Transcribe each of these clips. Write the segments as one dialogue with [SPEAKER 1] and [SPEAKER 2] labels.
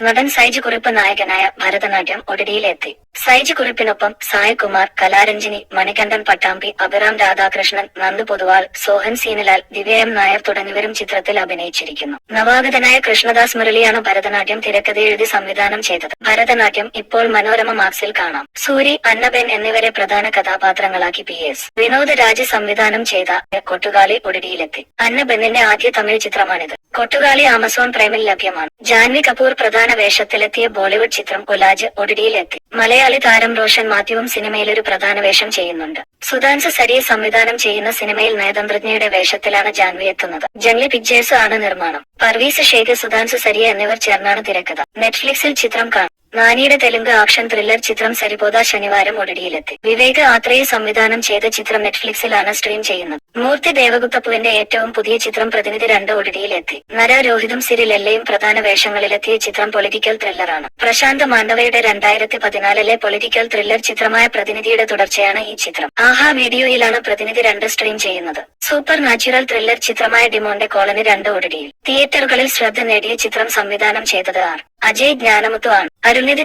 [SPEAKER 1] നടൻ സൈജ് കുറിപ്പ് നായകനായ ഭരതനാട്യം ഒടിടിയിലെത്തി. സൈജ് കുറിപ്പിനൊപ്പം സായകുമാർ കലാരഞ്ജിനി മണികണ്ഠൻ പട്ടാമ്പി അഭിറാം രാധാകൃഷ്ണൻ നന്ദ് പൊതുവാൾ സോഹൻ സീനലാൽ ദിവ്യ എം നായർ തുടങ്ങിയവരും ചിത്രത്തിൽ അഭിനയിച്ചിരിക്കുന്നു. നവാഗതനായ കൃഷ്ണദാസ് മുരളിയാണ് ഭരതനാട്യം തിരക്കഥ എഴുതി സംവിധാനം ചെയ്തത്. ഭരതനാട്യം ഇപ്പോൾ മനോരമ മാക്സിൽ കാണാം. സൂരി അന്നബെൻ എന്നിവരെ പ്രധാന കഥാപാത്രങ്ങളാക്കി പി എസ്. വിനോദ് രാജ് സംവിധാനം ചെയ്ത കൊട്ടുകാളി ഒടിടിയിലെത്തി അന്നബെന്നിന്റെ ആദ്യ തമിഴ് ചിത്രമാണിത്. കൊട്ടുകാളി ആമസോൺ പ്രൈമിൽ ലഭ്യമാണ്. ജാൻവി കപൂർ പ്രധാന വേഷത്തിലെത്തിയ ബോളിവുഡ് ചിത്രം കൊലാജ് ഒടിടിയിലെത്തി മലയാളി താരം റോഷൻ മാത്യുവും സിനിമയിൽ ഒരു പ്രധാന വേഷം ചെയ്യുന്നുണ്ട്. സുധാൻസ് സരിയെ സംവിധാനം ചെയ്യുന്ന സിനിമയിൽ നയതന്ത്രജ്ഞയുടെ വേഷത്തിലാണ് ജാൻവി എത്തുന്നത്. ജംഗ്ലി പിക്ചേഴ്സ് ആണ് നിർമ്മാണം. പർവീസ് ഷെയ്ഖ് സുധാൻസ് സരിയ എന്നിവർ ചേർന്നാണ് തിരക്കഥ. നെറ്റ്ഫ്ലിക്സിൽ ചിത്രം കാണാം. നാനിയുടെ തെലുങ്ക് ആക്ഷൻ ത്രില്ലർ ചിത്രം സരിപോത ശനിവാരം ഒടിയിലെത്തി വിവേക് ആത്രയെ സംവിധാനം ചെയ്ത ചിത്രം നെറ്റ്ഫ്ലിക്സിലാണ് സ്ട്രീം ചെയ്യുന്നത്. മൂർത്തി ദേവഗുപ്തപ്പുവിന്റെ ഏറ്റവും പുതിയ ചിത്രം പ്രതിനിധി രണ്ട് ഒടിയിലെത്തി നര രോഹിതും സിരിൽ എല്ലയും പ്രധാന വേഷങ്ങളിലെത്തിയ ചിത്രം പൊളിറ്റിക്കൽ ത്രില്ലറാണ് പ്രശാന്ത് മാണ്ഡവയുടെ രണ്ടായിരത്തി പതിനാലിലെ പൊളിറ്റിക്കൽ ത്രില്ലർ ചിത്രമായ പ്രതിനിധിയുടെ തുടർച്ചയാണ് ഈ ചിത്രം. ആഹാ വീഡിയോയിലാണ് പ്രതിനിധി രണ്ട് സ്ട്രീം ചെയ്യുന്നത്. സൂപ്പർ നാച്ചുറൽ ത്രില്ലർ ചിത്രമായ ഡിമോണ്ടെ കോളനി രണ്ട് ഒടിയിൽ തിയേറ്ററുകളിൽ ശ്രദ്ധ നേടിയ ചിത്രം സംവിധാനം ചെയ്തത് ആർ. അജയ് ജ്ഞാനമുത്തു ആണ് അരുണിധി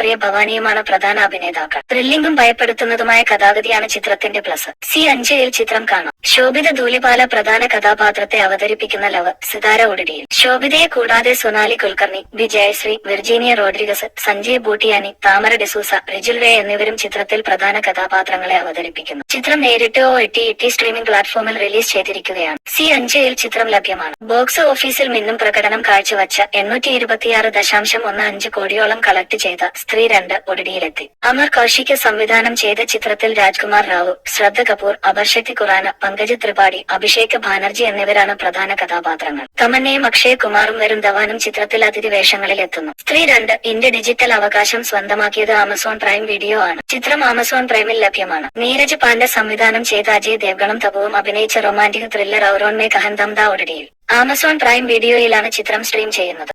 [SPEAKER 1] പ്രിയ ഭവാനിയുമാണ് പ്രധാന അഭിനേതാക്കൾ. ത്രില്ലിംഗും ഭയപ്പെടുത്തുന്നതുമായ കഥാഗതിയാണ് ചിത്രത്തിന്റെ പ്ലസ്. സി അഞ്ചയിൽ ചിത്രം കാണാം. ശോഭിത ധൂലിപാല പ്രധാന കഥാപാത്രത്തെ അവതരിപ്പിക്കുന്ന ലവ് സിതാര ഒടിടിയിൽ ശോഭിതയെ കൂടാതെ Sonali Kulkarni B Jayashree Virginia Rodrigues Sanjay Bhutiani Tamara D'Souza Rijul വേ എന്നിവരും ചിത്രത്തിൽ പ്രധാന കഥാപാത്രങ്ങളെ അവതരിപ്പിക്കുന്നു. ചിത്രം നേരിട്ടോ എട്ടി ഇട്ടി സ്ട്രീമിംഗ് പ്ലാറ്റ്ഫോമിൽ റിലീസ് ചെയ്തിരിക്കുകയാണ്. സി അഞ്ചയിൽ ചിത്രം ലഭ്യമാണ്. ബോക്സ് ഓഫീസിൽ നിന്നും പ്രകടനം കാഴ്ചവച്ച എണ്ണൂറ്റി ഇരുപത്തിയാറ് ദശാംശം ഒന്ന് അഞ്ച് കോടിയോളം കളക്ട് ചെയ്ത സ്ത്രീ രണ്ട് ഒടിയിലെത്തി അമർ കൌശിക്ക് സംവിധാനം ചെയ്ത ചിത്രത്തിൽ രാജ്കുമാർ റാവു ശ്രദ്ധ കപൂർ അപർശക്തി ഖുറാന പങ്കജ് ത്രിപാഠി അഭിഷേക് ബാനർജി എന്നിവരാണ് പ്രധാന കഥാപാത്രങ്ങൾ. തമന്നയും അക്ഷയ് കുമാറും വരും ധവാനും ചിത്രത്തിൽ അതിഥി വേഷങ്ങളിൽ എത്തുന്നു. സ്ത്രീ രണ്ട് ഇന്ത്യ ഡിജിറ്റൽ അവകാശം സ്വന്തമാക്കിയത് ആമസോൺ പ്രൈം വീഡിയോ ആണ്. ചിത്രം ആമസോൺ പ്രൈമിൽ ലഭ്യമാണ്. നീരജ് പാണ്ഡെ സംവിധാനം ചെയ്ത അജയ് ദേവ്ഗണും തപുവും അഭിനയിച്ച റൊമാന്റിക് ത്രില്ലർ ഔറോൺ മേ കഹൻ ദം ദ ഒടിടിയിൽ. ആമസോൺ പ്രൈം വീഡിയോയിലാണ് ചിത്രം സ്ട്രീം ചെയ്യുന്നത്.